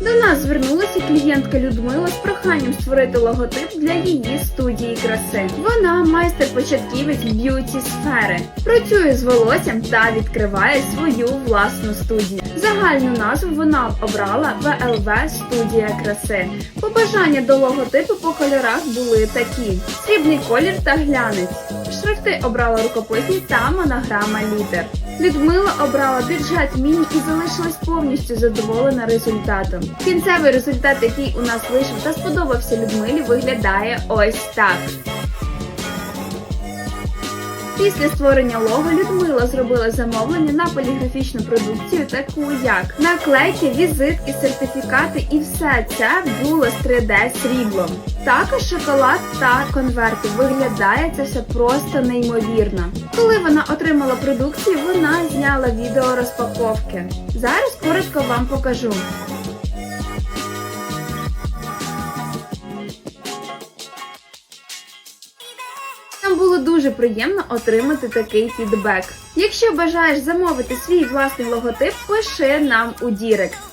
До нас звернулася клієнтка Людмила з проханням створити логотип для її студії краси. Вона майстер-початківець б'юті сфери, працює з волоссям та відкриває свою власну студію. Загальну назву вона обрала ВЛВ студія краси. Побажання до логотипу по кольорах були такі: срібний колір та глянець. Шрифти обрала рукописні та монограма літер. Людмила обрала бюджет міні і залишилась повністю задоволена результатом. Кінцевий результат, який у нас вийшов та сподобався Людмилі, виглядає ось так. Після створення лого Людмила зробила замовлення на поліграфічну продукцію, таку як наклейки, візитки, сертифікати і все це було з 3D сріблом. Також шоколад та конверти. Виглядає це все просто неймовірно. Коли вона отримала продукцію, вона зняла відео розпаковки. Зараз коротко вам покажу. Нам було дуже приємно отримати такий фідбек. Якщо бажаєш замовити свій власний логотип, пиши нам у Дірект.